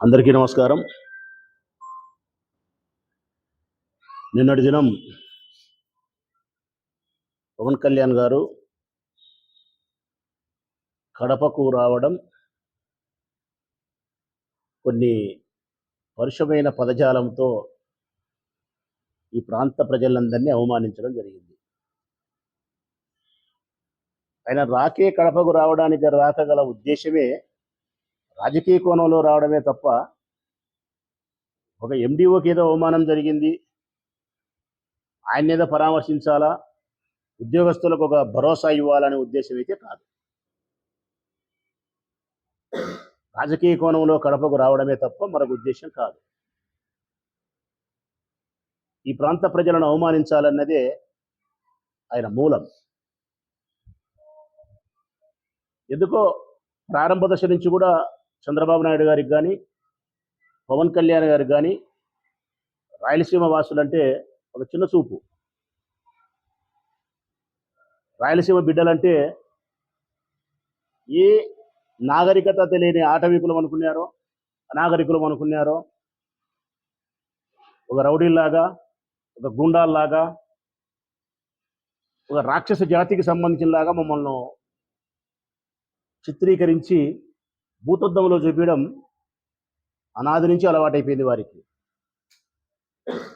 అందరికీ నమస్కారం. నిన్నటి దినం పవన్ కళ్యాణ్ గారు కడపకు రావడం కొన్ని పరుషమైన పదజాలంతో ఈ ప్రాంత ప్రజలందరినీ అవమానించడం జరిగింది. ఆయన రాకే కడపకు రావడానికి రాకగల ఉద్దేశమే రాజకీయ కోణంలో రావడమే తప్ప ఒక ఎండిఓకి ఏదో అవమానం జరిగింది. ఆయన ఏదో పరామర్శించాలా? ఉద్యోగస్తులకు ఒక భరోసా ఇవ్వాలనే ఉద్దేశం అయితే కాదు. రాజకీయ కోణంలో కడపకు రావడమే తప్ప మరొక ఉద్దేశం కాదు. ఈ ప్రాంత ప్రజలను అవమానించాలన్నదే ఆయన మూలం. ఎందుకో ప్రారంభ దశ నుంచి కూడా చంద్రబాబు నాయుడు గారికి కానీ పవన్ కళ్యాణ్ గారికి కానీ రాయలసీమ వాసులు అంటే ఒక చిన్న చూపు. రాయలసీమ బిడ్డలంటే ఏ నాగరికత తెలియని ఆటవికులం అనుకున్నారో అనాగరికులం అనుకున్నారో ఒక రౌడీల్లాగా ఒక గుండాల్లాగా ఒక రాక్షస జాతికి సంబంధించినలాగా మమ్మల్ని చిత్రీకరించి భూతద్దంలో చూపించడం అనాది నుంచి అలవాటైపోయింది వారికి.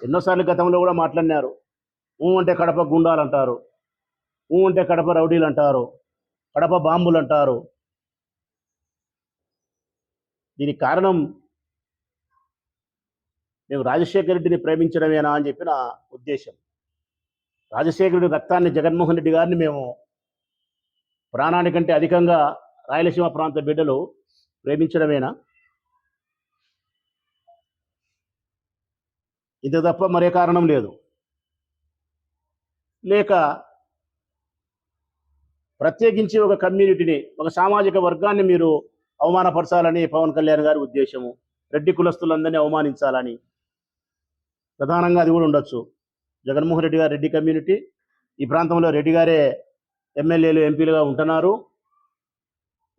ఎన్నోసార్లు గతంలో కూడా మాట్లాడినారు. ఊ అంటే కడప గుండాలు అంటారు ఊ అంటే కడప రౌడీలు అంటారు కడప బాంబులు అంటారు దీనికి కారణం మేము రాజశేఖర రెడ్డిని ప్రేమించడమేనా అని చెప్పి నా ఉద్దేశం. రాజశేఖరుడి రెడ్డి రక్తాన్ని జగన్మోహన్ రెడ్డి గారిని మేము ప్రాణానికంటే అధికంగా రాయలసీమ ప్రాంత బిడ్డలు ప్రేమించడమేనా? ఇది తప్ప మరే కారణం లేదు. లేక ప్రత్యేకించి ఒక కమ్యూనిటీని ఒక సామాజిక వర్గాన్ని మీరు అవమానపరచాలని పవన్ కళ్యాణ్ గారి ఉద్దేశము రెడ్డి కులస్తులందరినీ అవమానించాలని. ప్రధానంగా అది కూడా ఉండొచ్చు. జగన్మోహన్ రెడ్డి గారు రెడ్డి కమ్యూనిటీ ఈ ప్రాంతంలో రెడ్డి గారే ఎమ్మెల్యేలు ఎంపీలుగా ఉంటున్నారు.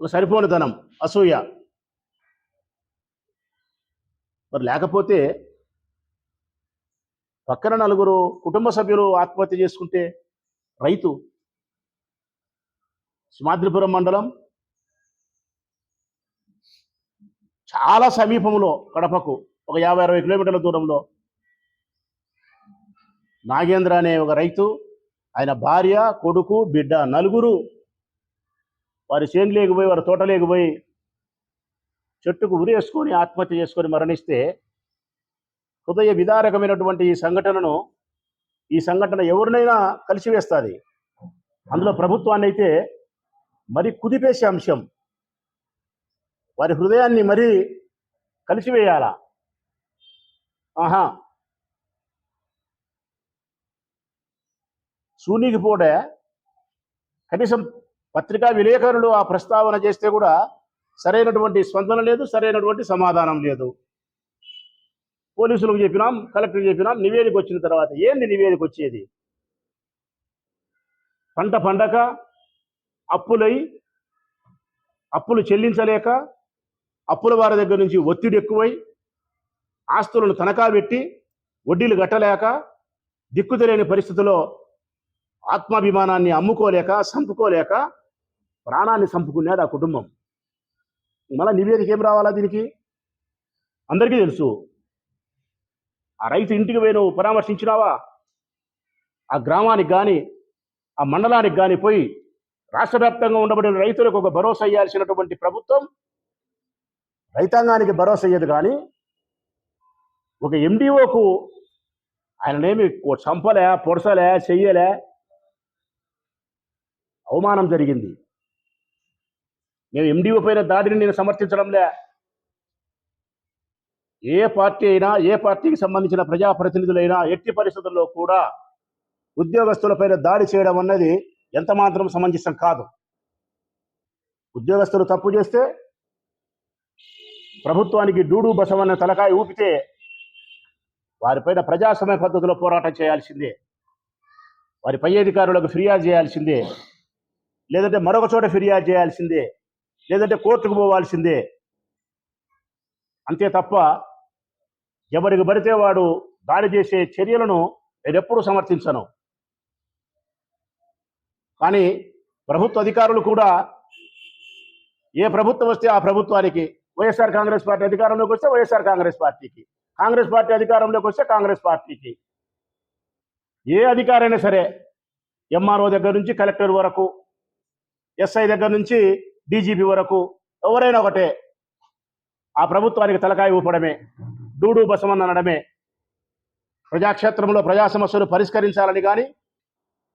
సరిపోని ధనం అసూయ. మరి లేకపోతే పక్కన నలుగురు కుటుంబ సభ్యులు ఆత్మహత్య చేసుకుంటే రైతు సింహాద్రిపురం మండలం చాలా సమీపంలో కడపకు ఒక యాభై అరవై కిలోమీటర్ల దూరంలో నాగేంద్ర అనే ఒక రైతు ఆయన భార్య కొడుకు బిడ్డ నలుగురు వారి చేను లేకపోయి వారి తోట లేకపోయి చెట్టుకు ఉరేసుకొని ఆత్మహత్య చేసుకొని మరణిస్తే హృదయ విదారకమైనటువంటి ఈ సంఘటనను ఈ సంఘటన ఎవరినైనా కలిసివేస్తుంది అందులో ప్రభుత్వాన్ని అయితే మరి కుదిపేసే అంశం. వారి హృదయాన్ని మరీ కలిసివేయాలా ఆహా! సూనీకి పోడే కనీసం పత్రికా విలేకరులు ఆ ప్రస్తావన చేస్తే కూడా సరైనటువంటి స్పందన లేదు సరైనటువంటి సమాధానం లేదు. పోలీసులకు చెప్పినాం కలెక్టర్కి చెప్పినాం నివేదిక వచ్చిన తర్వాత ఏంది నివేదిక వచ్చేది? పంట పండక అప్పులై అప్పులు చెల్లించలేక అప్పుల వారి దగ్గర నుంచి ఒత్తిడి ఎక్కువై ఆస్తులను తనఖా పెట్టి వడ్డీలు కట్టలేక దిక్కు తెలియని పరిస్థితిలో ఆత్మాభిమానాన్ని అమ్ముకోలేక సంపుకోలేక ప్రాణాన్ని చంపుకున్నాడు ఆ కుటుంబం. మళ్ళీ నివేదిక ఏం రావాలా దీనికి? అందరికీ తెలుసు. ఆ రైతు ఇంటికి పోయి నువ్వు పరామర్శించినావా? ఆ గ్రామానికి కానీ ఆ మండలానికి కానీ పోయి రాష్ట్ర వ్యాప్తంగా ఉండబడిన రైతులకు ఒక భరోసా ఇవ్వాల్సినటువంటి ప్రభుత్వం రైతాంగానికి భరోసా ఇయ్యదు కానీ ఒక ఎండిఓకు ఆయననేమి చంపలే పొడసలే చెయ్యలే అవమానం జరిగింది. మేము ఎండిఓ పైన దాడిని నేను సమర్థించడంలే. ఏ పార్టీ అయినా ఏ పార్టీకి సంబంధించిన ప్రజాప్రతినిధులైనా ఎట్టి పరిస్థితుల్లో కూడా ఉద్యోగస్తులపైన దాడి చేయడం అన్నది ఎంత మాత్రం సమంజసం కాదు. ఉద్యోగస్తులు తప్పు చేస్తే ప్రభుత్వానికి డూడు బసవన్న తలకాయ ఊపితే వారిపైన ప్రజాస్వామ్య పద్ధతిలో పోరాటం చేయాల్సిందే. వారి పై అధికారులకు ఫిర్యాదు చేయాల్సిందే. లేదంటే మరొక చోట ఫిర్యాదు చేయాల్సిందే. లేదంటే కోర్టుకు పోవాల్సిందే. అంతే తప్ప ఎవరికి పడితే వాడు దాడి చేసే చర్యలను నేను ఎప్పుడూ సమర్థించను. కానీ ప్రభుత్వ అధికారులు కూడా ఏ ప్రభుత్వం వస్తే ఆ ప్రభుత్వానికి వైఎస్ఆర్ కాంగ్రెస్ పార్టీ అధికారంలోకి వస్తే వైఎస్ఆర్ కాంగ్రెస్ పార్టీకి కాంగ్రెస్ పార్టీ అధికారంలోకి వస్తే కాంగ్రెస్ పార్టీకి. ఏ అధికారైనా సరే ఎంఆర్ఓ దగ్గర నుంచి కలెక్టర్ వరకు ఎస్ఐ దగ్గర నుంచి డీజీపీ వరకు ఎవరైనా ఒకటే ఆ ప్రభుత్వానికి తలకాయ ఊపడమే డూడు బసమని అనడమే ప్రజాక్షేత్రంలో ప్రజా సమస్యలు పరిష్కరించాలని కానీ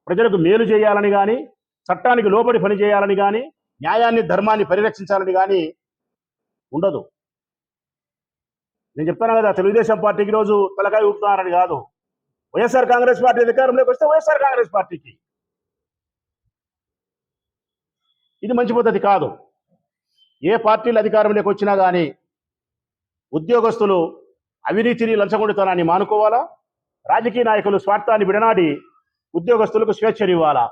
ప్రజలకు మేలు చేయాలని కానీ చట్టానికి లోబడి పని చేయాలని కానీ న్యాయాన్ని ధర్మాన్ని పరిరక్షించాలని కానీ ఉండదు. నేను చెప్తాను కదా తెలుగుదేశం పార్టీకి రోజు తలకాయ ఊపుతున్నారని కాదు. వైఎస్ఆర్ కాంగ్రెస్ పార్టీ అధికారంలోకి వస్తే వైఎస్ఆర్ కాంగ్రెస్ పార్టీకి. ఇది మంచి పద్ధతి కాదు. ఏ పార్టీలు అధికారంలోకి వచ్చినా కానీ ఉద్యోగస్తులు అవినీతిని లంచగొండితనాన్ని మానుకోవాలా? రాజకీయ నాయకులు స్వార్థాన్ని విడనాడి ఉద్యోగస్తులకు స్వేచ్ఛనివ్వాలా?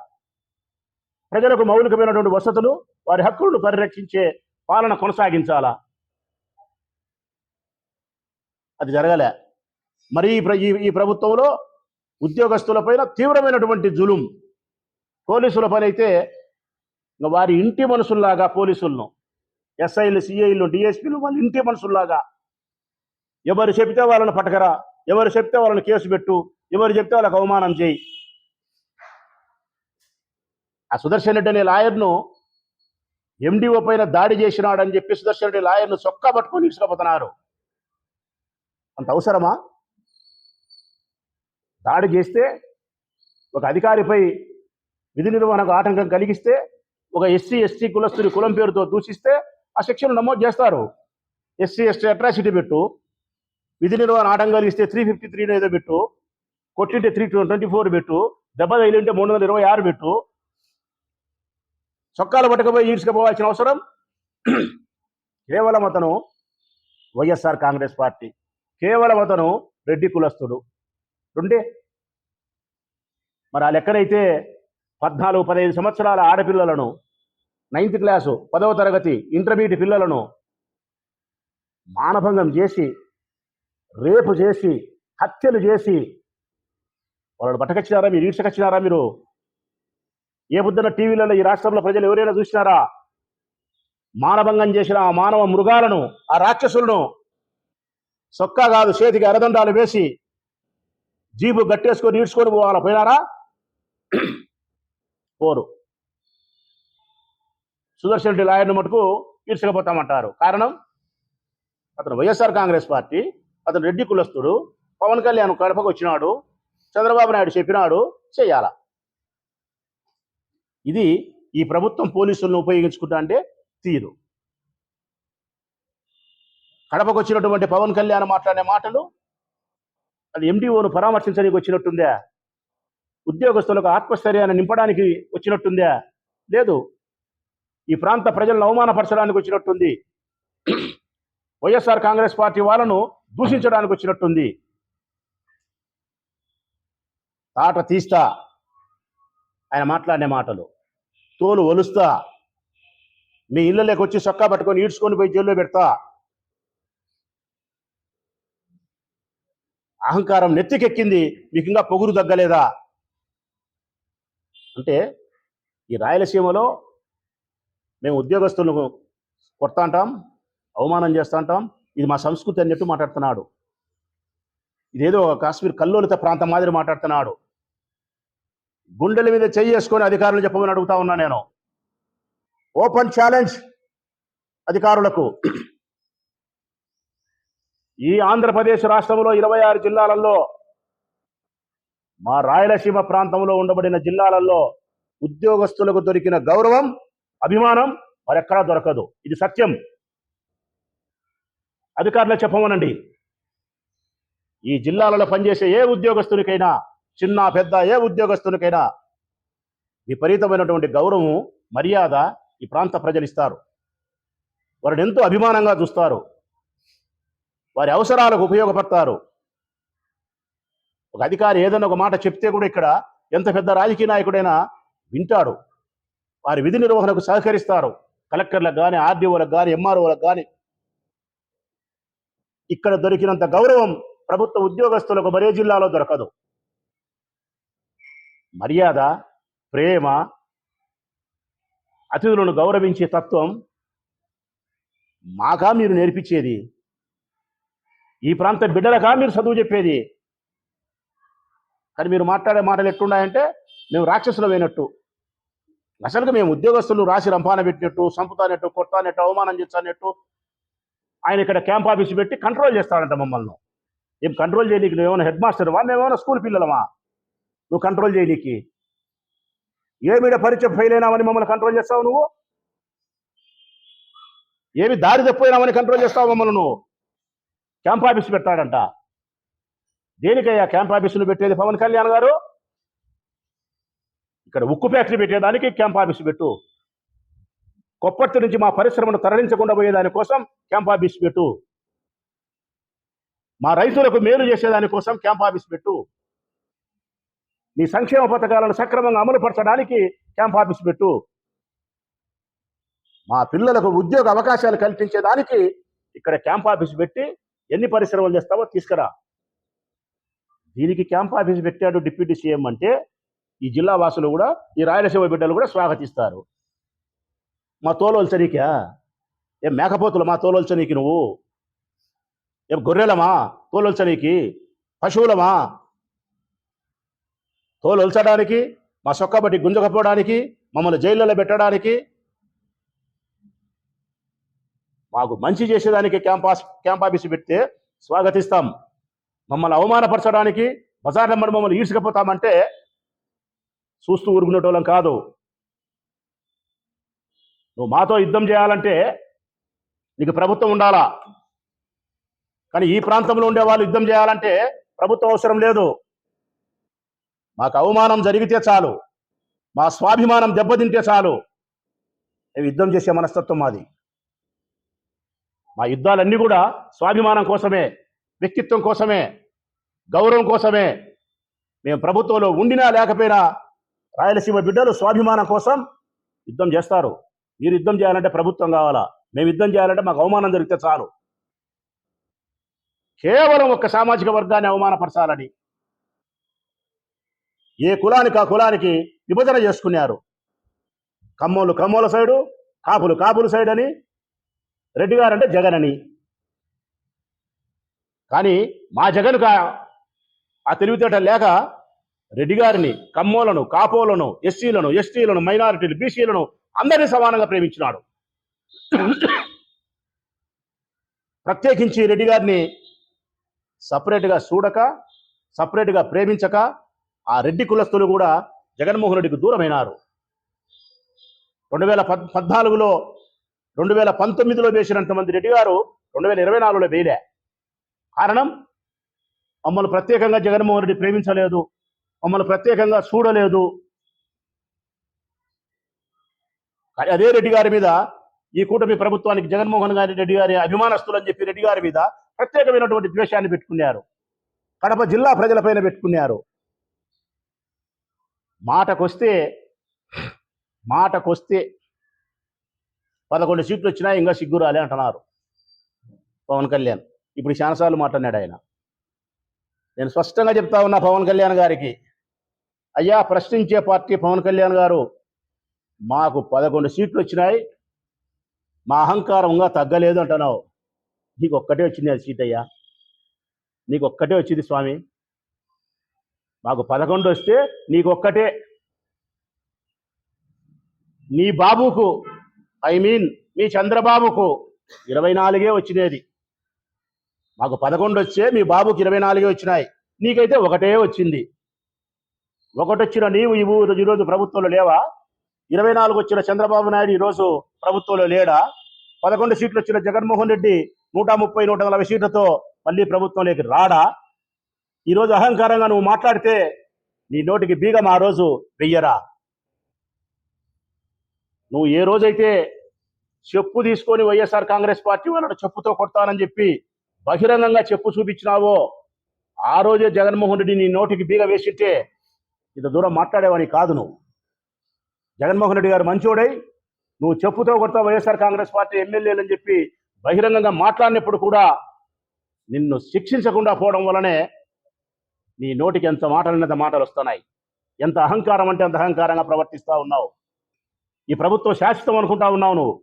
ప్రజలకు మౌలికమైనటువంటి వసతులు వారి హక్కులను పరిరక్షించే పాలన కొనసాగించాలా? అది జరగలే. మరి ఈ ఈ- ప్రభుత్వంలో ఉద్యోగస్తులపైన తీవ్రమైనటువంటి జులుం. పోలీసుల పనైతే అయితే వారి ఇంటి మనుషుల్లాగా పోలీసులను ఎస్ఐలు సిఐలు డిఎస్పీలు వాళ్ళు ఇంటి మనుషుల్లాగా ఎవరు చెప్తే వాళ్ళని పట్టకరా ఎవరు చెప్తే వాళ్ళని కేసు పెట్టు ఎవరు చెప్తే వాళ్ళకి అవమానం చేయి. ఆ సుదర్శన్ రెడ్డి అనే లాయర్ను ఎండిఓ పైన దాడి చేసినాడని చెప్పి సుదర్శన్ రెడ్డి లాయర్ను చొక్కా పట్టుకొని తీసుకుపోతున్నారు అంత అవసరమా? దాడి చేస్తే ఒక అధికారిపై విధి నిర్వహణకు ఆటంకం కలిగిస్తే ఒక ఎస్సీ ఎస్టీ కులస్తుని కులం పేరుతో దూషిస్తే ఆ శిక్షను నమోదు చేస్తారు. ఎస్సీ ఎస్టీ అట్రాసిటీ పెట్టు. విధి నిర్వహణ ఆటంకాలు ఇస్తే త్రీ ఫిఫ్టీ త్రీ ఏదో పెట్టు. కొట్టింటే త్రీ ట్వంటీ ఫోర్ పెట్టు. దెబ్బ తగిలింటే మూడు వందల ఇరవై ఆరు పెట్టు. చొక్కాలు పట్టుకుపోయి ఈడ్చుకుపోవాల్సిన అవసరం? కేవలం అతను వైఎస్ఆర్ కాంగ్రెస్ పార్టీ. కేవలం అతను రెడ్డి కులస్తుడు. రెండే. మరి ఆ లెక్కనైతే పద్నాలుగు పదహైదు సంవత్సరాల ఆడపిల్లలను నైన్త్ క్లాసు పదవ తరగతి ఇంటర్మీడియట్ పిల్లలను మానభంగం చేసి రేపు చేసి హత్యలు చేసి వాళ్ళని పట్టకొచ్చినారా మీరు ఈడ్చకొచ్చినారా మీరు? ఏ బుద్ధన టీవీలలో ఈ రాష్ట్రంలో ప్రజలు ఎవరైనా చూసినారా? మానభంగం చేసిన ఆ మానవ మృగాలను ఆ రాక్షసులను సొక్కా కాదు చేతికి అరదండాలు వేసి జీబు గట్టేసుకొని ఈడ్చుకొని పోవాలా పోయినారా? పోరు. సుదర్శన్ రెడ్డి లాయర్ను మటుకు ఈడ్చకపోతామంటారు. కారణం? అతను వైఎస్ఆర్ కాంగ్రెస్ పార్టీ అతను రెడ్డి కులస్తుడు పవన్ కళ్యాణ్ కడపకు వచ్చినాడు చంద్రబాబు నాయుడు చెప్పినాడు చేయాల? ఇది ఈ ప్రభుత్వం పోలీసులను ఉపయోగించుకుంటా అంటే తీరు. కడపకు వచ్చినటువంటి పవన్ కళ్యాణ్ మాట్లాడే మాటలు అది ఎండిఓను పరామర్శించడానికి వచ్చినట్టుందా? ఉద్యోగస్తులకు ఆత్మస్థైర్యాన్ని నింపడానికి వచ్చినట్టుందా? లేదు ఈ ప్రాంత ప్రజలను అవమానపరచడానికి వచ్చినట్టుంది. వైఎస్ఆర్ కాంగ్రెస్ పార్టీ వాళ్ళను దూషించడానికి వచ్చినట్టుంది. తాట తీస్తా ఆయన మాట్లాడిన మాటలు. తోలు ఒలుస్తా మీ ఇళ్ళలోకి వచ్చి సొక్కా పట్టుకొని ఈడ్చుకొని పోయి జైల్లో పెడతా. అహంకారం నెత్తికెక్కింది మీకు ఇంకా పొగురు తగ్గలేదా? అంటే ఈ రాయలసీమలో మేము ఉద్యోగస్తులను కొడతాంటాం అవమానం చేస్తాంటాం. ఇది మా సంస్కృతి అన్నట్టు మాట్లాడుతున్నాడు. ఇదేదో కాశ్మీర్ కల్లోలిత ప్రాంతం మాదిరి మాట్లాడుతున్నాడు. గుండెల మీద చేసుకొని అధికారులు చెప్పమని అడుగుతా ఉన్నా నేను. ఓపెన్ ఛాలెంజ్ అధికారులకు. ఈ ఆంధ్రప్రదేశ్ రాష్ట్రంలో ఇరవై ఆరు జిల్లాలలో మా రాయలసీమ ప్రాంతంలో ఉండబడిన జిల్లాలలో ఉద్యోగస్తులకు దొరికిన గౌరవం అభిమానం మరెక్కడా దొరకదు. ఇది సత్యం. అధికారులు చెప్పమనండి. ఈ జిల్లాలలో పనిచేసే ఏ ఉద్యోగస్తునికైనా చిన్న పెద్ద ఏ ఉద్యోగస్తునికైనా విపరీతమైనటువంటి గౌరవం మర్యాద ఈ ప్రాంత ప్రజలు ఇస్తారు వారిని ఎంతో అభిమానంగా చూస్తారు. వారి అవసరాలకు ఉపయోగపడతారు. ఒక అధికారి ఏదైనా ఒక మాట చెప్తే కూడా ఇక్కడ ఎంత పెద్ద రాజకీయ నాయకుడైనా వింటాడు. వారి విధి నిర్వహణకు సహకరిస్తారు. కలెక్టర్లకు కానీ ఆర్డీఓలకు కానీ ఎంఆర్ఓలకు కానీ ఇక్కడ దొరికినంత గౌరవం ప్రభుత్వ ఉద్యోగస్తులకు మరే జిల్లాలో దొరకదు. మర్యాద ప్రేమ అతిథులను గౌరవించే తత్వం మాకా మీరు నేర్పించేది? ఈ ప్రాంత బిడ్డలకా మీరు చదువు చెప్పేది? కానీ మీరు మాట్లాడే మాటలు ఎట్లున్నాయంటే మేము రాక్షసులు అయినట్టు. అసలుగా మేము ఉద్యోగస్తులు రాసి రంపాన పెట్టినట్టు సంపుతానట్టు కొట్టానట్టు అవమానం చేస్తానట్టు ఆయన ఇక్కడ క్యాంప్ ఆఫీస్ పెట్టి కంట్రోల్ చేస్తాడంట మమ్మల్ని. ఏం కంట్రోల్ చేయనీకి నువ్వేమైనా హెడ్ మాస్టర్ వా? మేమేమైనా స్కూల్ పిల్లలమా? నువ్వు కంట్రోల్ చేయనీకి. ఏ మీద పరీక్ష ఫెయిల్ అయినామని మమ్మల్ని కంట్రోల్ చేస్తావు నువ్వు? ఏమి దారి తప్పిపోయినామని కంట్రోల్ చేస్తావు మమ్మల్ని నువ్వు? క్యాంప్ ఆఫీస్ పెట్టాడంట దేనికయ్యా క్యాంప్ ఆఫీసులు పెట్టేది పవన్ కళ్యాణ్ గారు? ఇక్కడ ఉక్కు ఫ్యాక్టరీ పెట్టేదానికి క్యాంప్ ఆఫీస్ పెట్టు. కొప్పర్తి నుంచి మా పరిశ్రమను తరలించకుండా పోయేదాని కోసం క్యాంప్ ఆఫీస్ పెట్టు. మా రైతులకు మేలు చేసేదాని కోసం క్యాంప్ ఆఫీస్ పెట్టు. నీ సంక్షేమ పథకాలను సక్రమంగా అమలుపరచడానికి క్యాంప్ ఆఫీస్ పెట్టు. మా పిల్లలకు ఉద్యోగ అవకాశాలు కల్పించేదానికి ఇక్కడ క్యాంప్ ఆఫీస్ పెట్టి ఎన్ని పరిశ్రమలు చేస్తావో తీసుకురా. దీనికి క్యాంప్ ఆఫీస్ పెట్టాడు డిప్యూటీ సీఎం అంటే ఈ జిల్లా వాసులు కూడా ఈ రాయలసీమ బిడ్డలు కూడా స్వాగతిస్తారు. మా తోలోల్చనీకా ఏం మేకపోతులు మా తోలోల్చనీకి నువ్వు? ఏం గొర్రెలమా? తోలోల్చనీకి పశువులమా? తోలొల్చడానికి మా సొక్కబట్టి గుంజకపోవడానికి మమ్మల్ని జైళ్ళలో పెట్టడానికి. మాకు మంచి చేసేదానికి క్యాంపాస్ క్యాంప్ ఆఫీస్ పెడితే స్వాగతిస్తాం. మమ్మల్ని అవమానపరచడానికి బజార్ నెంబర్ మమ్మల్ని ఈడ్చకపోతామంటే చూస్తూ ఊరుకునేటోళ్ళం కాదు. నువ్వు మాతో యుద్ధం చేయాలంటే నీకు ప్రభుత్వం ఉండాలా? కానీ ఈ ప్రాంతంలో ఉండే వాళ్ళు యుద్ధం చేయాలంటే ప్రభుత్వం అవసరం లేదు. మాకు అవమానం జరిగితే చాలు. మా స్వాభిమానం దెబ్బతింటే చాలు. మేము యుద్ధం చేసే మనస్తత్వం మాది. మా యుద్ధాలన్నీ కూడా స్వాభిమానం కోసమే వ్యక్తిత్వం కోసమే గౌరవం కోసమే. మేము ప్రభుత్వంలో ఉండినా లేకపోయినా రాయలసీమ బిడ్డలు స్వాభిమానం కోసం యుద్ధం చేస్తారు. మీరు యుద్ధం చేయాలంటే ప్రభుత్వం కావాలా? మేము యుద్ధం చేయాలంటే మాకు అవమానం జరిగితే చాలు. కేవలం ఒక సామాజిక వర్గాన్ని అవమానపరచాలని. ఏ కులానికి ఆ కులానికి విభజన చేసుకున్నారు? కమ్మోలు కమ్మోల సైడు కాపులు కాపుల సైడ్ అని రెడ్డి గారు అంటే జగన్ అని. కానీ మా జగన్కు ఆ- ఆ తెలివితేట లేక రెడ్డి గారిని కమ్మోలను కాపోలను ఎస్సీలను ఎస్టీలను మైనారిటీలు బీసీలను అందరినీ సమానంగా ప్రేమించినాడు. ప్రత్యేకించి రెడ్డి గారిని సపరేట్గా చూడక సపరేట్గా ప్రేమించక ఆ రెడ్డి కులస్తులు కూడా జగన్మోహన్ రెడ్డికి దూరమైనారు. రెండు వేల పద్ పద్నాలుగులో రెండు వేల పంతొమ్మిదిలో వేసినంత మంది రెడ్డి గారు రెండు వేల ఇరవై నాలుగులో వేయలే. కారణం మమ్మల్ని ప్రత్యేకంగా జగన్మోహన్ రెడ్డి ప్రేమించలేదు. మమ్మల్ని ప్రత్యేకంగా చూడలేదు. కానీ అదే రెడ్డి గారి మీద ఈ కూటమి ప్రభుత్వానికి జగన్మోహన్ గారి రెడ్డి గారి అభిమానస్తులు అని చెప్పి రెడ్డి గారి మీద ప్రత్యేకమైనటువంటి ద్వేషాన్ని పెట్టుకున్నారు. కడప జిల్లా ప్రజలపైన పెట్టుకున్నారు. మాటకొస్తే మాటకొస్తే పదకొండు సీట్లు వచ్చినా ఇంకా సిగ్గురాలే అంటున్నారు పవన్ కళ్యాణ్. ఇప్పుడు చాలాసార్లు మాట్లాడినాడు ఆయన. నేను స్పష్టంగా చెప్తా ఉన్నా పవన్ కళ్యాణ్ గారికి అయ్యా ప్రశ్నించే పార్టీ పవన్ కళ్యాణ్ గారు మాకు పదకొండు సీట్లు వచ్చినాయి. మా అహంకారంగా తగ్గలేదు అంటున్నావు. నీకు ఒక్కటే వచ్చింది అది సీట్ అయ్యా. నీకు ఒక్కటే వచ్చింది స్వామి. మాకు పదకొండు వస్తే నీకు ఒక్కటే. నీ బాబుకు ఐ మీన్ మీ చంద్రబాబుకు ఇరవై నాలుగే వచ్చినది. మాకు పదకొండు వచ్చే మీ బాబుకి ఇరవై నాలుగే వచ్చినాయి. నీకైతే ఒకటే వచ్చింది. ఒకటొచ్చిన నీవు ఇవు ఈరోజు ప్రభుత్వంలో లేవా? ఇరవై నాలుగు వచ్చిన చంద్రబాబు నాయుడు ఈరోజు ప్రభుత్వంలో లేడా? పదకొండు సీట్లు వచ్చిన జగన్మోహన్ రెడ్డి నూట ముప్పై నూట నలభై సీట్లతో మళ్ళీ ప్రభుత్వంలోకి రాడా? ఈరోజు అహంకారంగా నువ్వు మాట్లాడితే నీ నోటికి బీగం ఆ రోజు వెయ్యరా? నువ్వు ఏ రోజైతే చెప్పు తీసుకొని వైఎస్ఆర్ కాంగ్రెస్ పార్టీ వాళ్ళను చెప్పుతో కొడతానని చెప్పి బహిరంగంగా చెప్పు చూపించినావో ఆ రోజే జగన్మోహన్ రెడ్డి నీ నోటికి బీగ వేసింటే ఇంత దూరం మాట్లాడేవాని కాదు నువ్వు. జగన్మోహన్ రెడ్డి గారు మంచోడై నువ్వు చెప్పుతో కొడతా వైఎస్ఆర్ కాంగ్రెస్ పార్టీ ఎమ్మెల్యేలని చెప్పి బహిరంగంగా మాట్లాడినప్పుడు కూడా నిన్ను శిక్షించకుండా పోవడం వలనే నీ నోటికి ఎంత మాటలన్నంత మాటలు వస్తున్నాయి. ఎంత అహంకారం అంటే అంత అహంకారంగా ప్రవర్తిస్తా ఉన్నావు. ఈ ప్రభుత్వం శాశ్వతం అనుకుంటా ఉన్నావు నువ్వు.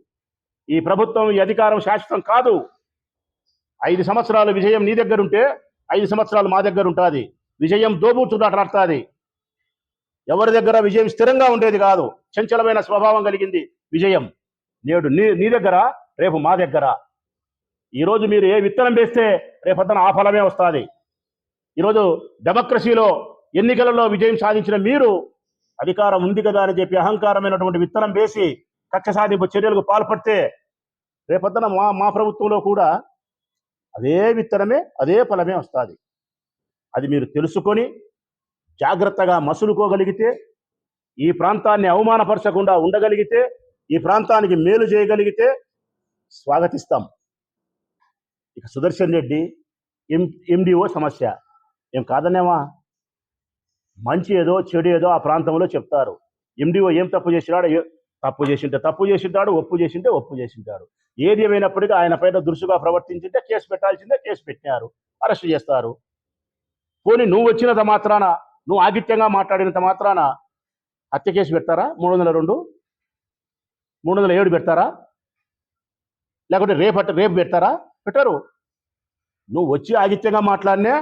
ఈ ప్రభుత్వం ఈ అధికారం శాశ్వతం కాదు. ఐదు సంవత్సరాలు విజయం నీ దగ్గర ఉంటే ఐదు సంవత్సరాలు మా దగ్గర ఉంటుంది విజయం దోబూచులాట్లాడుతుంది ఎవరి దగ్గర విజయం స్థిరంగా ఉండేది కాదు. చంచలమైన స్వభావం కలిగింది విజయం. నేడు నీ నీ దగ్గర రేపు మా దగ్గర. ఈరోజు మీరు ఏ విత్తనం వేస్తే రేపొద్దున ఆ ఫలమే వస్తుంది. ఈరోజు డెమోక్రసీలో ఎన్నికలలో విజయం సాధించిన మీరు అధికారం ఉంది కదా అని చెప్పి అహంకారమైనటువంటి విత్తనం వేసి కక్ష సాధింపు చర్యలకు పాల్పడితే రేపొద్దున మా మా ప్రభుత్వంలో కూడా అదే విత్తనమే అదే ఫలమే వస్తుంది. అది మీరు తెలుసుకొని జాగ్రత్తగా మసులుకోగలిగితే ఈ ప్రాంతాన్ని అవమానపరచకుండా ఉండగలిగితే ఈ ప్రాంతానికి మేలు చేయగలిగితే స్వాగతిస్తాం. ఇక సుదర్శన్ రెడ్డి ఎం ఎండిఓ సమస్య. ఏం కాదనేమా? మంచి ఏదో చెడు ఏదో ఆ ప్రాంతంలో చెప్తారు. ఎండిఓ ఏం తప్పు చేసినాడు ఏ- తప్పు చేసింటే తప్పు చేసింటాడు ఒప్పు చేసింటే ఒప్పు చేసింటారు. ఏది ఏమైనప్పటికీ ఆయన పైన దురుసుగా ప్రవర్తించింటే కేసు పెట్టాల్సిందే కేసు పెట్టినారు. అరెస్ట్ చేస్తారు. పోనీ నువ్వు వచ్చినంత మాత్రాన నువ్వు ఆగిత్యంగా మాట్లాడినంత మాత్రాన హత్య కేసు పెడతారా? మూడు వందల రెండు? మూడు వందల ఏడు పెడతారా? లేకుంటే రేపు అట్ట- రేపు పెడతారా? పెట్టారు. నువ్వు వచ్చి ఆగిత్యంగా మాట్లాడినే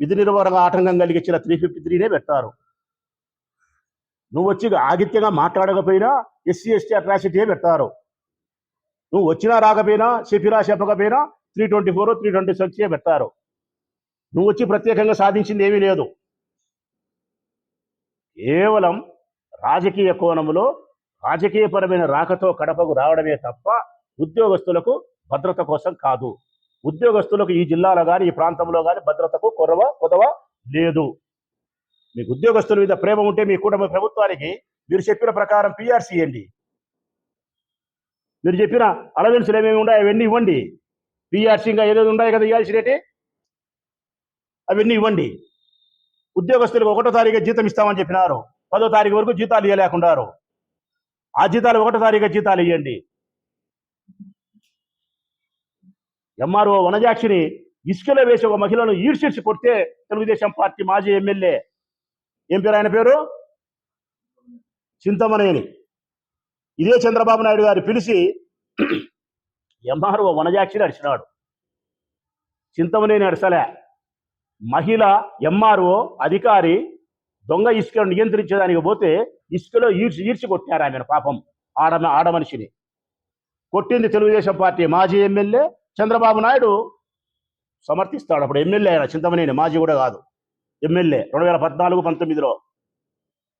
విధి నిర్వహణ ఆటంకం కలిగించిన త్రీ ఫిఫ్టీ త్రీనే పెడతారు. నువ్వు వచ్చి ఆగిత్యంగా మాట్లాడకపోయినా ఎస్సీ ఎస్టీ అట్రాసిటీ పెడతారు. నువ్వు వచ్చినా రాకపోయినా చెప్పిరా చెప్పకపోయినా three twenty four three twenty six పెడతారు. నువ్వు వచ్చి ప్రత్యేకంగా సాధించింది ఏమీ లేదు. కేవలం రాజకీయ కోణంలో రాజకీయపరమైన రాకతో కడపకు రావడమే తప్ప ఉద్యోగస్తులకు భద్రత కోసం కాదు. ఉద్యోగస్తులకు ఈ జిల్లాలో కానీ ఈ ప్రాంతంలో కానీ భద్రతకు కొరవ కొదవ లేదు. మీకు ఉద్యోగస్తుల మీద ప్రేమ ఉంటే మీ కుటుంబ ప్రభుత్వానికి మీరు చెప్పిన ప్రకారం పిఆర్సీ ఇవ్వండి మీరు చెప్పిన అలవెన్సులు ఏమేమి ఉన్నాయో అవన్నీ ఇవ్వండి. పిఆర్సీ ఇంకా ఏదేదో ఉన్నాయి కదా ఇవ్వాల్సినవి అవన్నీ ఇవ్వండి. ఉద్యోగస్తులకు ఒకటో తారీఖు జీతం ఇస్తామని చెప్పినారు. పదో తారీఖు వరకు జీతాలు ఇవ్వలేకున్నారు ఆ జీతాలు ఒకటో తారీఖు జీతాలు ఇవ్వండి ఎంఆర్ఓ వనజాక్షిని ఇసుకలో వేసి ఒక మహిళను ఈడ్చిడ్చి కొడితే తెలుగుదేశం పార్టీ మాజీ ఎమ్మెల్యే ఏం పేరు ఆయన పేరు? చింతమనేని. ఇదే చంద్రబాబు నాయుడు గారు పిలిచి ఎంఆర్ఓ వనజాక్షిని అడిచినాడు చింతమనేని అడిసలే మహిళ ఎంఆర్ఓ అధికారి దొంగ ఇసుకను నియంత్రించడానికి పోతే ఇసుకలో ఈడ్చి ఈడ్చి కొట్టినారు ఆమెను పాపం. ఆడ ఆడ మనిషిని. కొట్టింది తెలుగుదేశం పార్టీ మాజీ ఎమ్మెల్యే చంద్రబాబు నాయుడు. సమర్థిస్తాడు అప్పుడు ఎమ్మెల్యే ఆయన చింతమనేని మాజీ కూడా కాదు. ఎమ్మెల్యే రెండు వేల పద్నాలుగు పంతొమ్మిదిలో.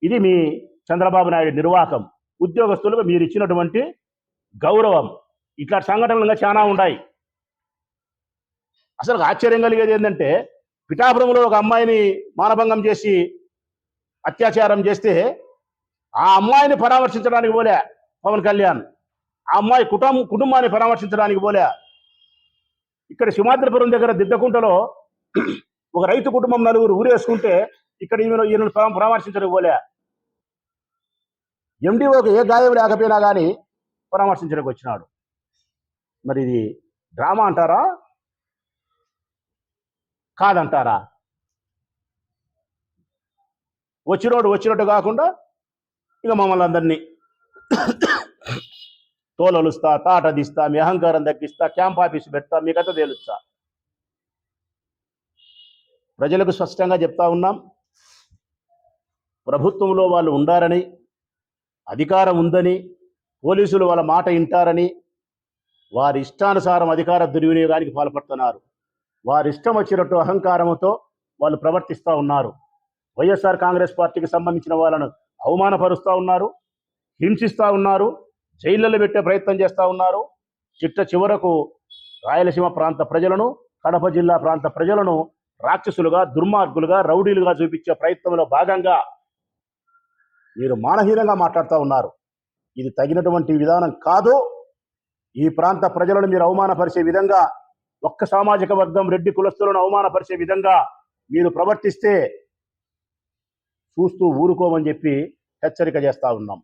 ఇది మీ చంద్రబాబు నాయుడు నిర్వాహకం. ఉద్యోగస్తులకు మీరు ఇచ్చినటువంటి గౌరవం. ఇట్లాంటి సంఘటనలు చాలా ఉన్నాయి. అసలు ఆశ్చర్యం కలిగేది ఏంటంటే పిఠాపురంలో ఒక అమ్మాయిని మానభంగం చేసి అత్యాచారం చేస్తే ఆ అమ్మాయిని పరామర్శించడానికి పోలే పవన్ కళ్యాణ్. ఆ అమ్మాయి కుటుంబం కుటుంబాన్ని పరామర్శించడానికి పోలే. ఇక్కడ సింహాద్రిపురం దగ్గర దిద్దకుంటలో ఒక రైతు కుటుంబం నలుగురు ఊరేసుకుంటే ఇక్కడ ఈమెను ఈయనను పరామర్శించడానికి పోలే. ఎండిఓకి ఏ గాయం లేకపోయినా కానీ పరామర్శించడానికి వచ్చినాడు. మరి ఇది డ్రామా అంటారా? కాదంటారా? వచ్చినోడు వచ్చినట్టు కాకుండా ఇక మమ్మల్ని అందరినీ తోలలుస్తా తాట తీస్తా మీ అహంకారం తగ్గిస్తా క్యాంప్ ఆఫీస్ పెడతా మీ కథ తేలుస్తా. ప్రజలకు స్పష్టంగా చెప్తా ఉన్నాం ప్రభుత్వంలో వాళ్ళు ఉండారని అధికారం ఉందని పోలీసులు వాళ్ళ మాట వింటారని వారి ఇష్టానుసారం అధికార దుర్వినియోగానికి పాల్పడుతున్నారు. వారి ఇష్టం వచ్చినట్టు అహంకారంతో వాళ్ళు ప్రవర్తిస్తూ ఉన్నారు. వైఎస్ఆర్ కాంగ్రెస్ పార్టీకి సంబంధించిన వాళ్ళను అవమానపరుస్తూ ఉన్నారు హింసిస్తూ ఉన్నారు జైళ్ళలో పెట్టే ప్రయత్నం చేస్తూ ఉన్నారు. చిట్ట చివరకు రాయలసీమ ప్రాంత ప్రజలను కడప జిల్లా ప్రాంత ప్రజలను రాక్షసులుగా దుర్మార్గులుగా రౌడీలుగా చూపించే ప్రయత్నంలో భాగంగా మీరు మానహీనంగా మాట్లాడుతూ ఉన్నారు. ఇది తగినటువంటి విధానం కాదు ఈ ప్రాంత ప్రజలను మీరు అవమానపరిచే విధంగా ఒక్క సామాజిక వర్గం రెడ్డి కులస్తులను అవమానపరిచే విధంగా మీరు ప్రవర్తిస్తే చూస్తూ ఊరుకోమని చెప్పి హెచ్చరిక చేస్తా ఉన్నాం.